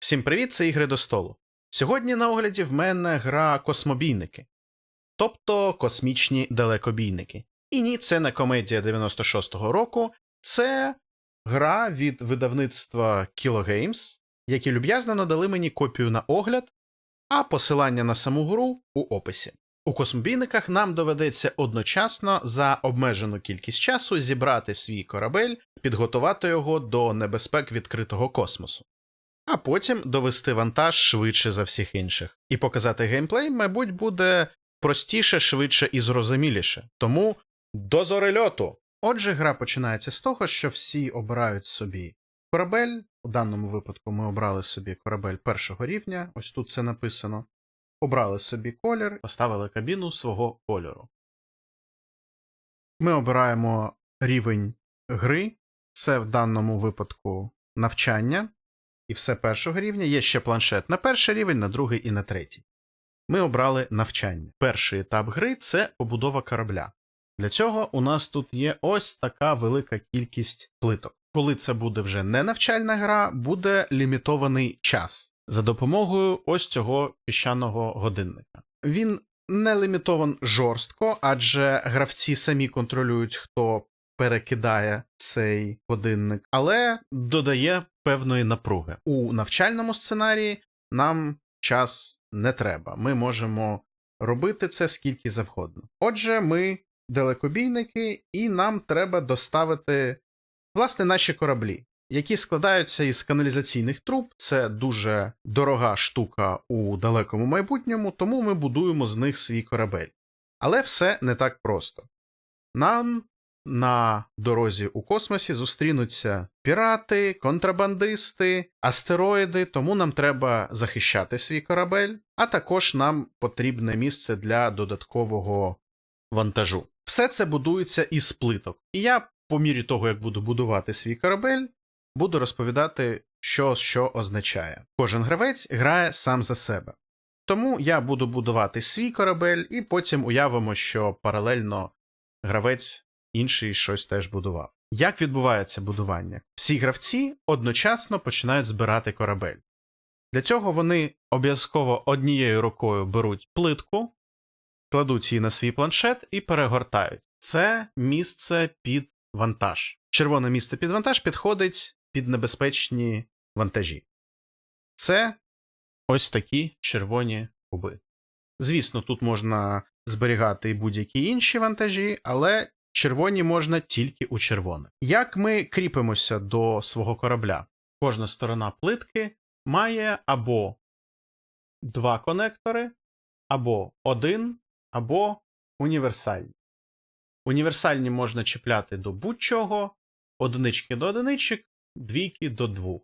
Всім привіт, це ігри до столу. Сьогодні на огляді в мене гра Космобійники, тобто космічні далекобійники. І ні, це не комедія 96-го року, це гра від видавництва Kilo Games, які люб'язно надали мені копію на огляд, а посилання на саму гру у описі. У космобійниках нам доведеться одночасно за обмежену кількість часу зібрати свій корабель, підготувати його до небезпек відкритого космосу а потім довести вантаж швидше за всіх інших. І показати геймплей, мабуть, буде простіше, швидше і зрозуміліше. Тому до зорельоту! Отже, гра починається з того, що всі обирають собі корабель. У даному випадку ми обрали собі корабель першого рівня, ось тут це написано. Обрали собі колір, поставили кабіну свого кольору. Ми обираємо рівень гри, це в даному випадку навчання і все першого рівня. Є ще планшет на перший рівень, на другий і на третій. Ми обрали навчання. Перший етап гри це побудова корабля. Для цього у нас тут є ось така велика кількість плиток. Коли це буде вже не навчальна гра, буде лімітований час за допомогою ось цього піщаного годинника. Він не лімітован жорстко, адже гравці самі контролюють, хто перекидає цей годинник, але додає певної напруги. У навчальному сценарії нам час не треба. Ми можемо робити це скільки завгодно. Отже, ми далекобійники, і нам треба доставити власне наші кораблі. Які складаються із каналізаційних труб, це дуже дорога штука у далекому майбутньому, тому ми будуємо з них свій корабель. Але все не так просто. Нам на дорозі у космосі зустрінуться пірати, контрабандисти, астероїди, тому нам треба захищати свій корабель, а також нам потрібне місце для додаткового вантажу. Все це будується із плиток. І я, по мірі того, як буду будувати свій корабель, буду розповідати, що що означає. Кожен гравець грає сам за себе. Тому я буду будувати свій корабель, і потім уявимо, що паралельно гравець інший щось теж будував. Як відбувається будування? Всі гравці одночасно починають збирати корабель. Для цього вони обов'язково однією рукою беруть плитку, кладуть її на свій планшет і перегортають. Це місце під вантаж. Червоне місце під вантаж підходить під небезпечні вантажі. Це ось такі червоні куби. Звісно, тут можна зберігати і будь-які інші вантажі, але червоні можна тільки у червоне. Як ми кріпимося до свого корабля? Кожна сторона плитки має або два конектори, або один, або універсальні. Універсальні можна чіпляти до будь-чого, одинички до одиничок, двійки до двох.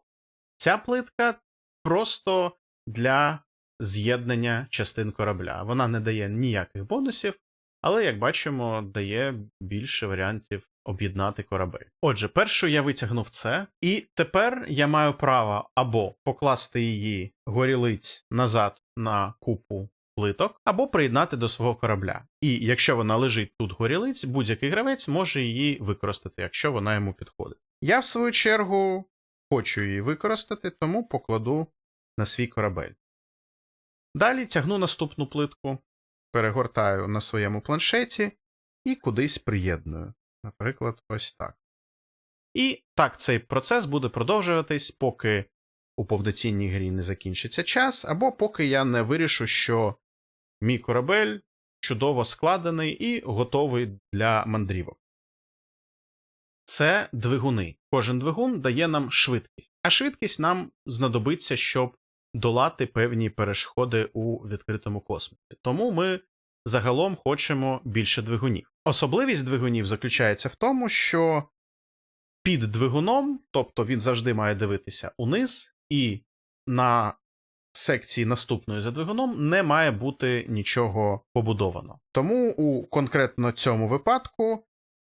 Ця плитка просто для з'єднання частин корабля. Вона не дає ніяких бонусів, але, як бачимо, дає більше варіантів об'єднати корабель. Отже, першу я витягнув це, і тепер я маю право або покласти її горілиць назад на купу плиток, або приєднати до свого корабля. І якщо вона лежить тут горілиць, будь-який гравець може її використати, якщо вона йому підходить. Я, в свою чергу, хочу її використати, тому покладу на свій корабель. Далі тягну наступну плитку перегортаю на своєму планшеті і кудись приєдную. Наприклад, ось так. І так цей процес буде продовжуватись, поки у повноцінній грі не закінчиться час, або поки я не вирішу, що мій корабель чудово складений і готовий для мандрівок. Це двигуни. Кожен двигун дає нам швидкість, а швидкість нам знадобиться, щоб долати певні перешкоди у відкритому космосі. Тому ми загалом хочемо більше двигунів. Особливість двигунів заключається в тому, що під двигуном, тобто він завжди має дивитися униз, і на секції наступної за двигуном не має бути нічого побудовано. Тому у конкретно цьому випадку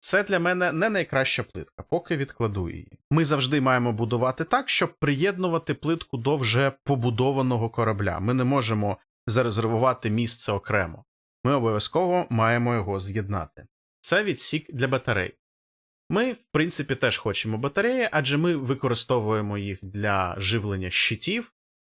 це для мене не найкраща плитка, поки відкладу її. Ми завжди маємо будувати так, щоб приєднувати плитку до вже побудованого корабля. Ми не можемо зарезервувати місце окремо. Ми обов'язково маємо його з'єднати. Це відсік для батарей. Ми, в принципі, теж хочемо батареї, адже ми використовуємо їх для живлення щитів,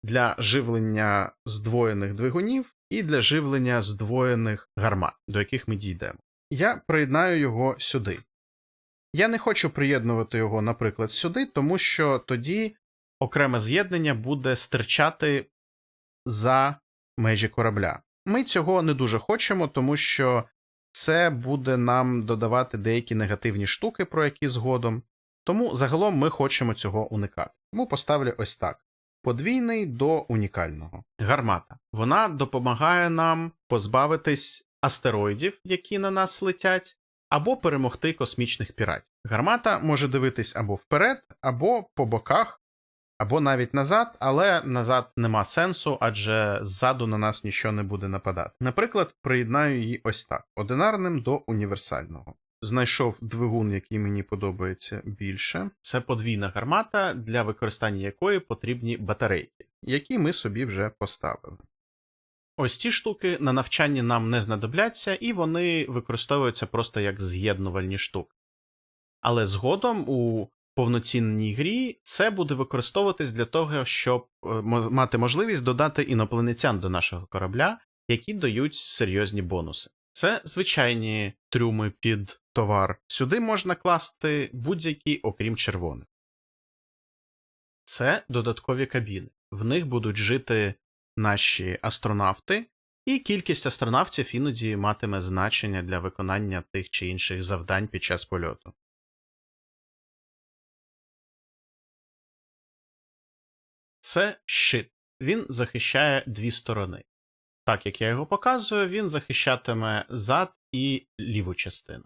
для живлення здвоєних двигунів і для живлення здвоєних гармат, до яких ми дійдемо. Я приєднаю його сюди. Я не хочу приєднувати його, наприклад, сюди, тому що тоді окреме з'єднання буде стирчати за межі корабля. Ми цього не дуже хочемо, тому що це буде нам додавати деякі негативні штуки, про які згодом. Тому загалом ми хочемо цього уникати. Тому поставлю ось так: подвійний до унікального. Гармата. Вона допомагає нам позбавитись астероїдів, які на нас летять, або перемогти космічних піратів. Гармата може дивитись або вперед, або по боках, або навіть назад, але назад нема сенсу, адже ззаду на нас нічого не буде нападати. Наприклад, приєднаю її ось так: одинарним до універсального. Знайшов двигун, який мені подобається більше. Це подвійна гармата, для використання якої потрібні батарейки, які ми собі вже поставили. Ось ці штуки на навчанні нам не знадобляться, і вони використовуються просто як з'єднувальні штуки. Але згодом у повноцінній грі це буде використовуватись для того, щоб е, мати можливість додати інопланетян до нашого корабля, які дають серйозні бонуси. Це звичайні трюми під товар. Сюди можна класти будь-які, окрім червоних. Це додаткові кабіни. В них будуть жити наші астронавти, і кількість астронавтів іноді матиме значення для виконання тих чи інших завдань під час польоту. Це щит. Він захищає дві сторони. Так як я його показую, він захищатиме зад і ліву частину.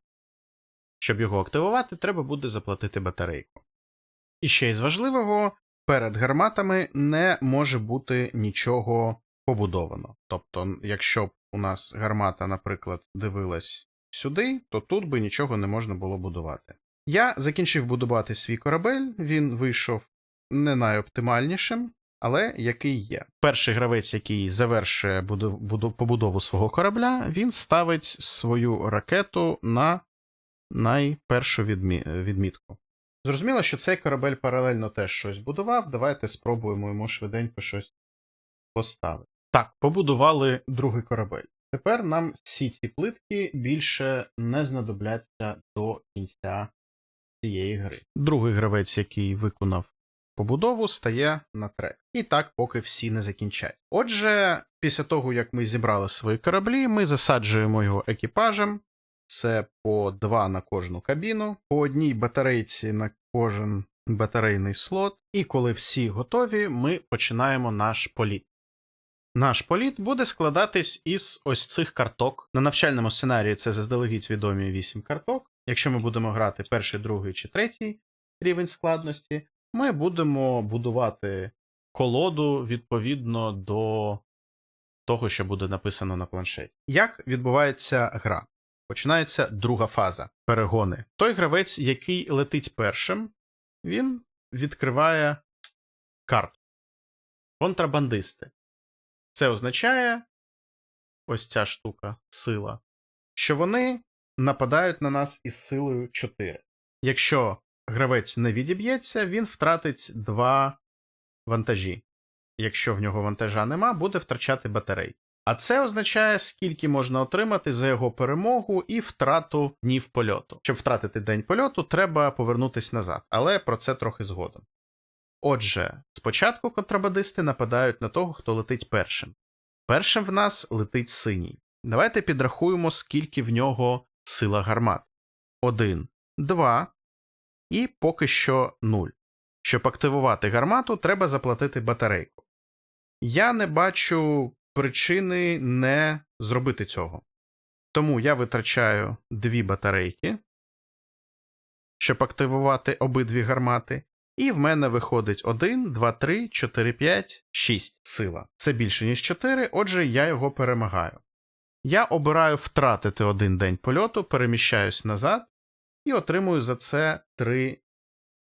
Щоб його активувати, треба буде заплатити батарейку. І ще із важливого, перед гарматами не може бути нічого побудовано. Тобто, якщо б у нас гармата, наприклад, дивилась сюди, то тут би нічого не можна було будувати. Я закінчив будувати свій корабель, він вийшов не найоптимальнішим, але який є. Перший гравець, який завершує буду- буду- побудову свого корабля, він ставить свою ракету на найпершу відмі... відмітку. Зрозуміло, що цей корабель паралельно теж щось будував. Давайте спробуємо йому швиденько щось поставити. Так, побудували другий корабель. Тепер нам всі ці плитки більше не знадобляться до кінця цієї гри. Другий гравець, який виконав побудову, стає на трек. І так, поки всі не закінчать. Отже, після того, як ми зібрали свої кораблі, ми засаджуємо його екіпажем. Це по два на кожну кабіну, по одній батарейці на кожен батарейний слот. І коли всі готові, ми починаємо наш політ. Наш політ буде складатись із ось цих карток. На навчальному сценарії це заздалегідь відомі 8 карток. Якщо ми будемо грати перший, другий чи третій рівень складності, ми будемо будувати колоду відповідно до того, що буде написано на планшеті. Як відбувається гра? Починається друга фаза перегони. Той гравець, який летить першим, він відкриває карту. Контрабандисти. Це означає ось ця штука, сила, що вони нападають на нас із силою 4. Якщо гравець не відіб'ється, він втратить два вантажі. Якщо в нього вантажа нема, буде втрачати батарей. А це означає, скільки можна отримати за його перемогу і втрату днів польоту. Щоб втратити день польоту, треба повернутися назад, але про це трохи згодом. Отже, спочатку контрабандисти нападають на того, хто летить першим. Першим в нас летить синій. Давайте підрахуємо, скільки в нього сила гармат. Один, два і поки що нуль. Щоб активувати гармату, треба заплатити батарейку. Я не бачу причини не зробити цього. Тому я витрачаю дві батарейки, щоб активувати обидві гармати. І в мене виходить 1, 2, 3, 4, 5, 6 сила. Це більше, ніж 4, отже, я його перемагаю. Я обираю втратити один день польоту, переміщаюсь назад і отримую за це три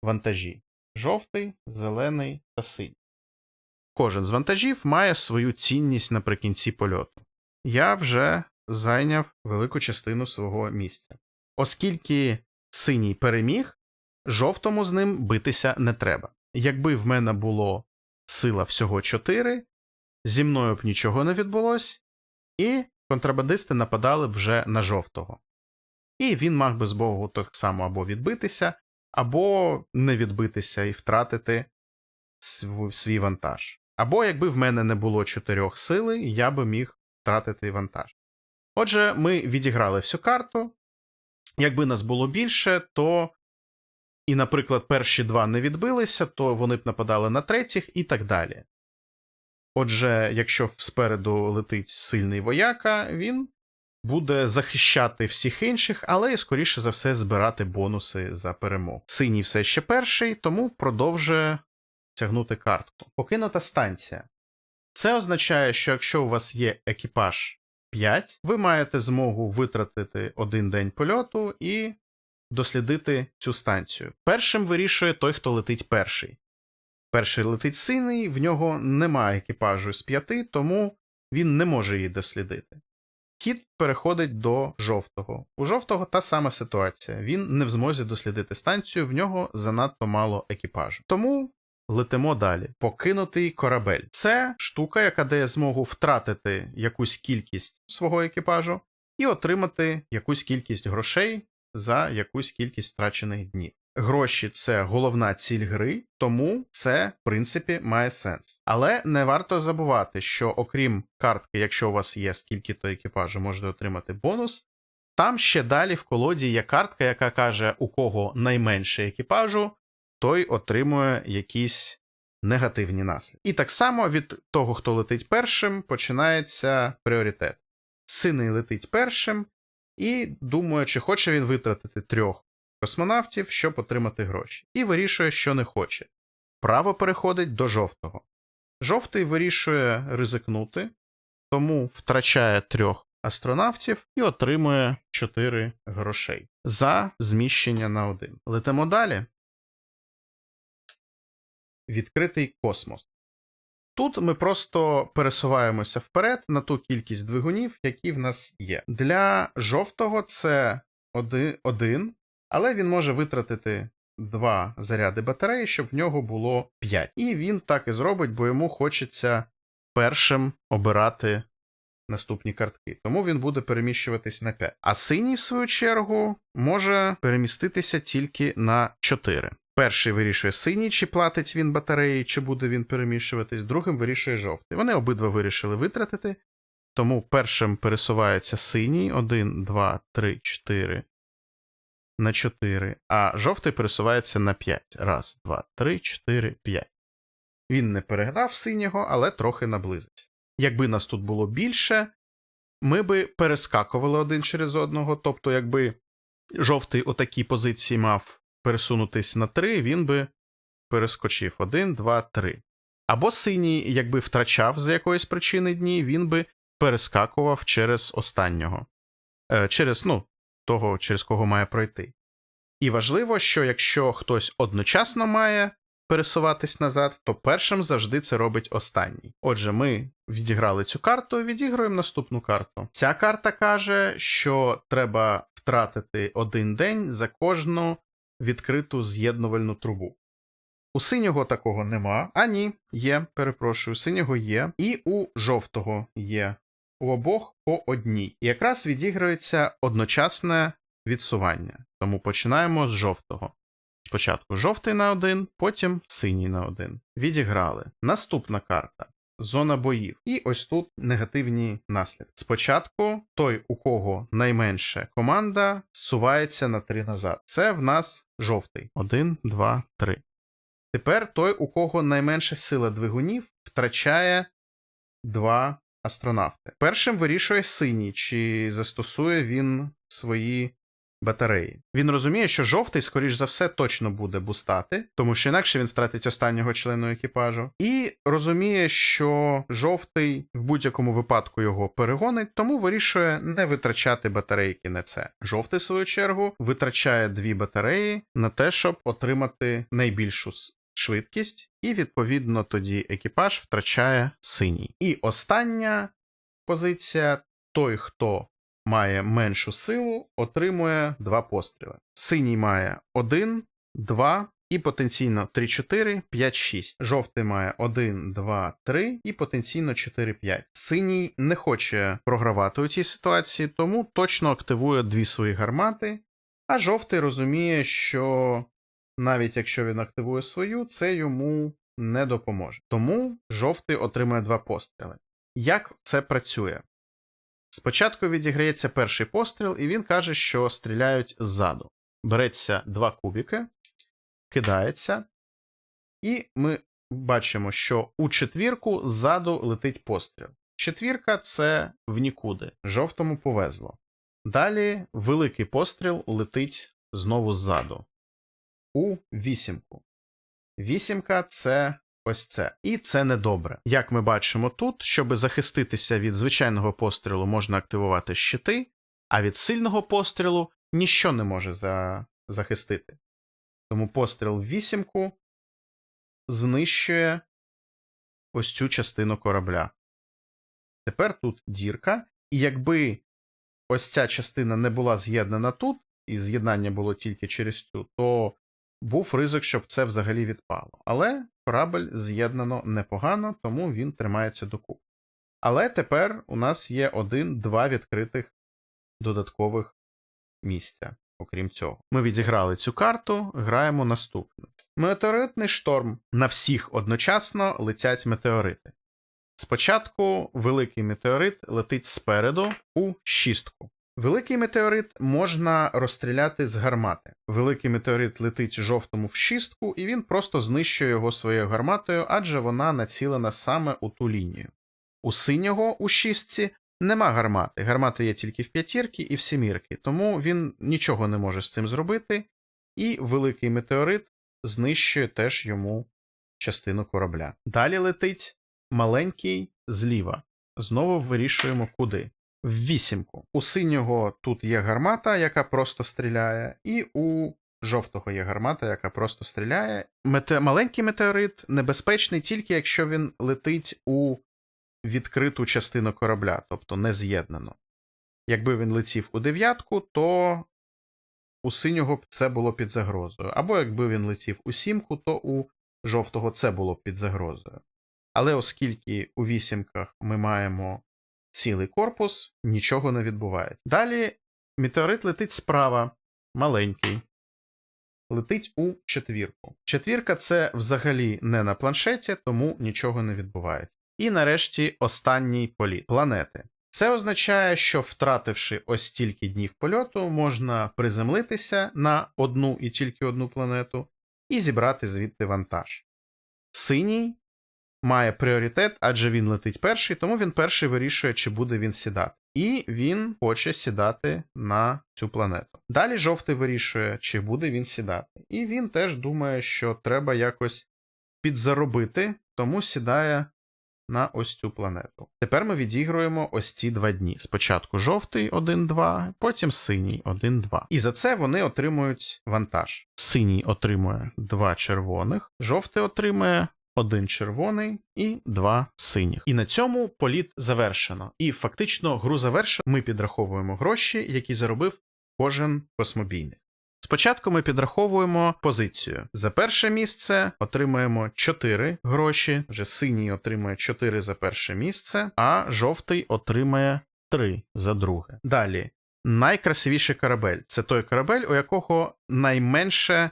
вантажі: жовтий, зелений та синій. Кожен з вантажів має свою цінність наприкінці польоту. Я вже зайняв велику частину свого місця. Оскільки синій переміг, жовтому з ним битися не треба. Якби в мене було сила всього 4, зі мною б нічого не відбулось, і контрабандисти нападали вже на жовтого. І він мав би з Богу так само або відбитися, або не відбитися і втратити свій вантаж. Або якби в мене не було чотирьох сили, я би міг втратити вантаж. Отже, ми відіграли всю карту. Якби нас було більше, то і, наприклад, перші два не відбилися, то вони б нападали на третіх і так далі. Отже, якщо спереду летить сильний вояка, він буде захищати всіх інших, але і, скоріше за все, збирати бонуси за перемогу. Синій все ще перший, тому продовжує тягнути картку. Покинута станція. Це означає, що якщо у вас є екіпаж 5, ви маєте змогу витратити один день польоту і дослідити цю станцію. Першим вирішує той, хто летить перший. Перший летить синий, в нього немає екіпажу з п'яти, тому він не може її дослідити. Хід переходить до жовтого. У жовтого та сама ситуація. Він не в змозі дослідити станцію, в нього занадто мало екіпажу. Тому летимо далі. Покинутий корабель. Це штука, яка дає змогу втратити якусь кількість свого екіпажу і отримати якусь кількість грошей за якусь кількість втрачених днів. Гроші це головна ціль гри, тому це, в принципі, має сенс. Але не варто забувати, що окрім картки, якщо у вас є скільки-то екіпажу, можете отримати бонус. Там ще далі в колоді є картка, яка каже, у кого найменше екіпажу, той отримує якісь негативні наслідки. І так само від того, хто летить першим, починається пріоритет. Синий летить першим і думає, чи хоче він витратити трьох космонавтів, щоб отримати гроші, і вирішує, що не хоче. Право переходить до жовтого. Жовтий вирішує ризикнути, тому втрачає трьох астронавтів і отримує 4 грошей за зміщення на один. Летимо далі. Відкритий космос. Тут ми просто пересуваємося вперед на ту кількість двигунів, які в нас є. Для жовтого це один, але він може витратити два заряди батареї, щоб в нього було 5. І він так і зробить, бо йому хочеться першим обирати наступні картки. Тому він буде переміщуватись на 5. А синій, в свою чергу, може переміститися тільки на 4. Перший вирішує синій, чи платить він батареї, чи буде він переміщуватись, другим вирішує жовтий. Вони обидва вирішили витратити. Тому першим пересувається синій 1, 2, 3, 4 на 4, а жовтий пересувається на 5. Раз, два, три, 4, 5. Він не перегнав синього, але трохи наблизився. Якби нас тут було більше, ми би перескакували один через одного. Тобто, якби жовтий у такій позиції мав пересунутись на 3, він би перескочив 1, 2, 3. Або синій, якби втрачав з якоїсь причини дні, він би перескакував через останнього. Е, через, ну, того, через кого має пройти. І важливо, що якщо хтось одночасно має пересуватись назад, то першим завжди це робить останній. Отже, ми відіграли цю карту, відіграємо наступну карту. Ця карта каже, що треба втратити один день за кожну відкриту з'єднувальну трубу. У синього такого нема. А ні, є, перепрошую, синього є, і у жовтого є у обох по одній. І якраз відіграється одночасне відсування. Тому починаємо з жовтого. Спочатку жовтий на один, потім синій на один. Відіграли. Наступна карта. Зона боїв. І ось тут негативні наслідки. Спочатку той, у кого найменше команда, зсувається на 3 назад. Це в нас жовтий. 1, 2, 3. Тепер той, у кого найменша сила двигунів, втрачає 2 астронавти. Першим вирішує синій, чи застосує він свої батареї. Він розуміє, що жовтий, скоріш за все, точно буде бустати, тому що інакше він втратить останнього члена екіпажу. І розуміє, що жовтий в будь-якому випадку його перегонить, тому вирішує не витрачати батарейки на це. Жовтий, в свою чергу, витрачає дві батареї на те, щоб отримати найбільшу швидкість, і, відповідно, тоді екіпаж втрачає синій. І остання позиція: той, хто має меншу силу, отримує два постріли. Синій має один, два, і потенційно 3-4, 5-6. Жовтий має 1, 2, 3 і потенційно 4-5. Синій не хоче програвати у цій ситуації, тому точно активує дві свої гармати. А жовтий розуміє, що навіть якщо він активує свою, це йому не допоможе. Тому жовтий отримує два постріли. Як це працює? Спочатку відіграється перший постріл, і він каже, що стріляють ззаду. Береться два кубики, кидається, і ми бачимо, що у четвірку ззаду летить постріл. Четвірка це в нікуди. Жовтому повезло. Далі великий постріл летить знову ззаду. У вісімку. Вісімка це ось це. І це недобре. Як ми бачимо тут, щоб захиститися від звичайного пострілу, можна активувати щити, а від сильного пострілу ніщо не може за... захистити. Тому постріл в вісімку знищує ось цю частину корабля. Тепер тут дірка, і якби ось ця частина не була з'єднана тут, і з'єднання було тільки через цю, то був ризик, щоб це взагалі відпало. Але корабель з'єднано непогано, тому він тримається докупи. Але тепер у нас є один-два відкритих додаткових місця. Окрім цього, ми відіграли цю карту, граємо наступну. Метеоритний шторм. На всіх одночасно летять метеорити. Спочатку великий метеорит летить спереду у шістку. Великий метеорит можна розстріляти з гармати. Великий метеорит летить жовтому в шістку, і він просто знищує його своєю гарматою, адже вона націлена саме у ту лінію. У синього у шістці нема гармати. Гармата є тільки в п'ятірки і в сімірки, тому він нічого не може з цим зробити, і великий метеорит знищує теж йому частину корабля. Далі летить маленький зліва. Знову вирішуємо куди. В вісімку. У синього тут є гармата, яка просто стріляє, і у жовтого є гармата, яка просто стріляє. Мете... Маленький метеорит небезпечний тільки якщо він летить у відкриту частину корабля, тобто не з'єднано. Якби він летів у дев'ятку, то у синього б це було під загрозою. Або якби він летів у сімку, то у жовтого це було б під загрозою. Але оскільки у вісімках ми маємо цілий корпус, нічого не відбувається. Далі метеорит летить справа, маленький, летить у четвірку. Четвірка це взагалі не на планшеті, тому нічого не відбувається. І нарешті останній політ планети. Це означає, що втративши ось стільки днів польоту, можна приземлитися на одну і тільки одну планету і зібрати звідти вантаж. Синій має пріоритет, адже він летить перший, тому він перший вирішує, чи буде він сідати. І він хоче сідати на цю планету. Далі жовтий вирішує, чи буде він сідати. І він теж думає, що треба якось підзаробити, тому сідає на ось цю планету. Тепер ми відігруємо ось ці два дні. Спочатку жовтий 1-2, потім синій 1-2. І за це вони отримують вантаж. Синій отримує два червоних, жовтий отримує один червоний і два синіх. І на цьому політ завершено. І фактично гру завершено. Ми підраховуємо гроші, які заробив кожен космобійник. Спочатку ми підраховуємо позицію. За перше місце отримаємо 4 гроші, вже синій отримує 4 за перше місце, а жовтий отримає 3 за друге. Далі, найкрасивіший корабель це той корабель, у якого найменше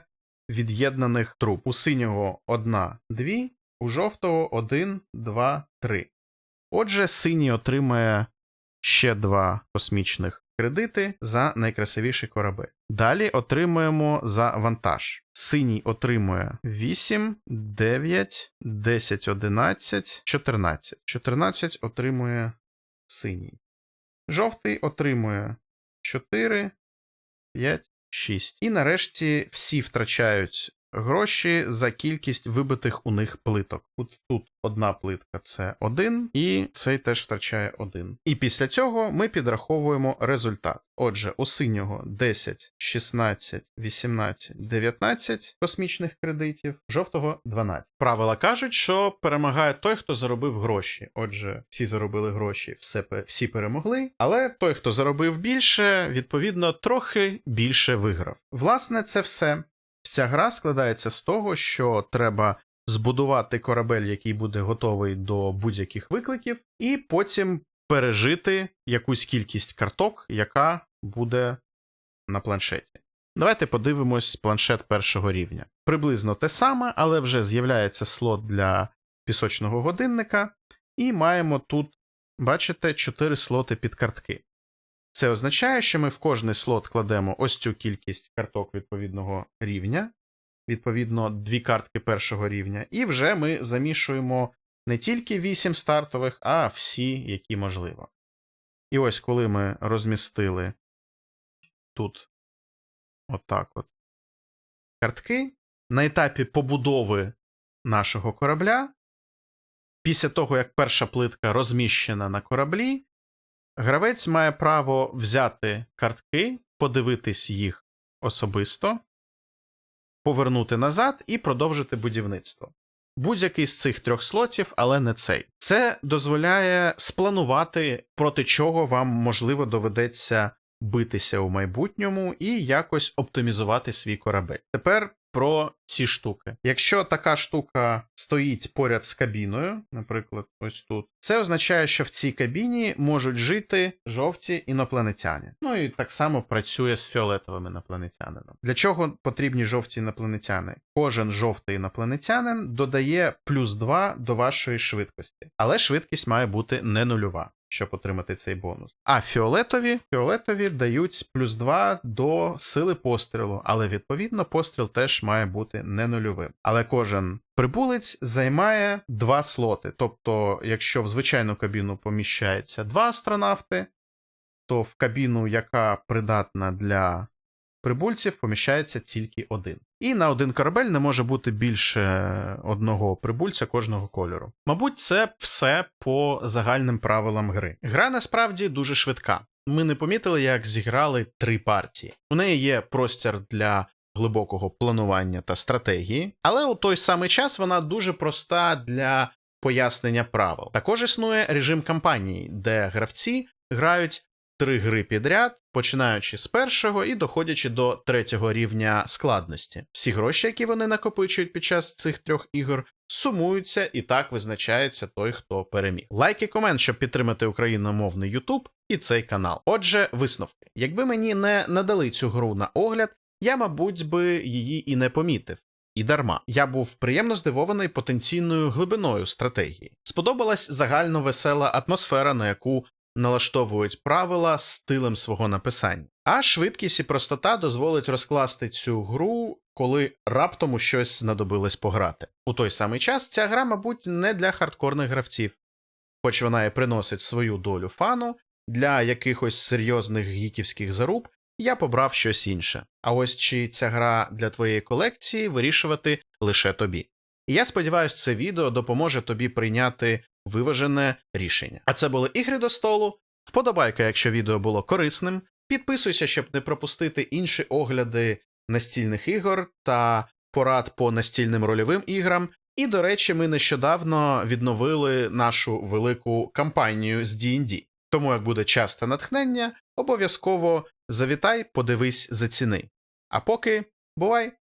від'єднаних труб. У синього 1, 2, у жовтого 1, 2, 3. Отже, синій отримає ще два космічних кредити за найкрасивіший корабель. Далі отримуємо за вантаж. Синій отримує 8, 9, 10, 11, 14. 14 отримує синій. Жовтий отримує 4, 5, 6. І нарешті всі втрачають гроші за кількість вибитих у них плиток. Тут одна плитка це 1, і цей теж втрачає 1. І після цього ми підраховуємо результат. Отже, у синього 10, 16, 18, 19 космічних кредитів, жовтого 12. Правила кажуть, що перемагає той, хто заробив гроші. Отже, всі заробили гроші, все, всі перемогли. Але той, хто заробив більше, відповідно, трохи більше виграв. Власне, це все. Вся гра складається з того, що треба збудувати корабель, який буде готовий до будь-яких викликів, і потім пережити якусь кількість карток, яка буде на планшеті. Давайте подивимось планшет першого рівня. Приблизно те саме, але вже з'являється слот для пісочного годинника, і маємо тут, бачите, 4 слоти під картки. Це означає, що ми в кожний слот кладемо ось цю кількість карток відповідного рівня, відповідно, дві картки першого рівня, і вже ми замішуємо не тільки 8 стартових, а всі, які можливо. І ось коли ми розмістили тут отак от картки, на етапі побудови нашого корабля, після того, як перша плитка розміщена на кораблі, гравець має право взяти картки, подивитись їх особисто, повернути назад і продовжити будівництво. Будь-який з цих трьох слотів, але не цей. Це дозволяє спланувати, проти чого вам можливо доведеться битися у майбутньому і якось оптимізувати свій корабель. Тепер про ці штуки. Якщо така штука стоїть поряд з кабіною, наприклад, ось тут, це означає, що в цій кабіні можуть жити жовті інопланетяни. Ну і так само працює з фіолетовим інопланетянином. Для чого потрібні жовті інопланетяни? Кожен жовтий інопланетянин додає плюс 2 до вашої швидкості, але швидкість має бути не нульова. Щоб отримати цей бонус. А фіолетові фіолетові дають плюс 2 до сили пострілу, але відповідно постріл теж має бути не нульовим. Але кожен прибулець займає два слоти. Тобто, якщо в звичайну кабіну поміщається два астронавти, то в кабіну, яка придатна для прибульців, поміщається тільки один. І на один корабель не може бути більше одного прибульця кожного кольору. Мабуть, це все по загальним правилам гри. Гра насправді дуже швидка. Ми не помітили, як зіграли три партії. У неї є простір для глибокого планування та стратегії, але у той самий час вона дуже проста для пояснення правил. Також існує режим кампанії, де гравці грають три гри підряд, починаючи з першого і доходячи до третього рівня складності. Всі гроші, які вони накопичують під час цих трьох ігор, сумуються і так визначається той, хто переміг. Лайк і комент, щоб підтримати україномовний YouTube і цей канал. Отже, висновки. Якби мені не надали цю гру на огляд, я, мабуть, би її і не помітив. І дарма я був приємно здивований потенційною глибиною стратегії. Сподобалась загально весела атмосфера, на яку налаштовують правила стилем свого написання. А швидкість і простота дозволить розкласти цю гру, коли раптом щось знадобилось пограти. У той самий час ця гра, мабуть, не для хардкорних гравців, хоч вона і приносить свою долю фану, для якихось серйозних гіківських заруб я побрав щось інше. А ось чи ця гра для твоєї колекції вирішувати лише тобі. І я сподіваюся, це відео допоможе тобі прийняти виважене рішення. А це були ігри до столу. Вподобайка, якщо відео було корисним. Підписуйся, щоб не пропустити інші огляди настільних ігор та порад по настільним рольовим іграм. І, до речі, ми нещодавно відновили нашу велику кампанію з D&D. Тому, як буде час та натхнення, обов'язково завітай, подивись, заціни. А поки бувай!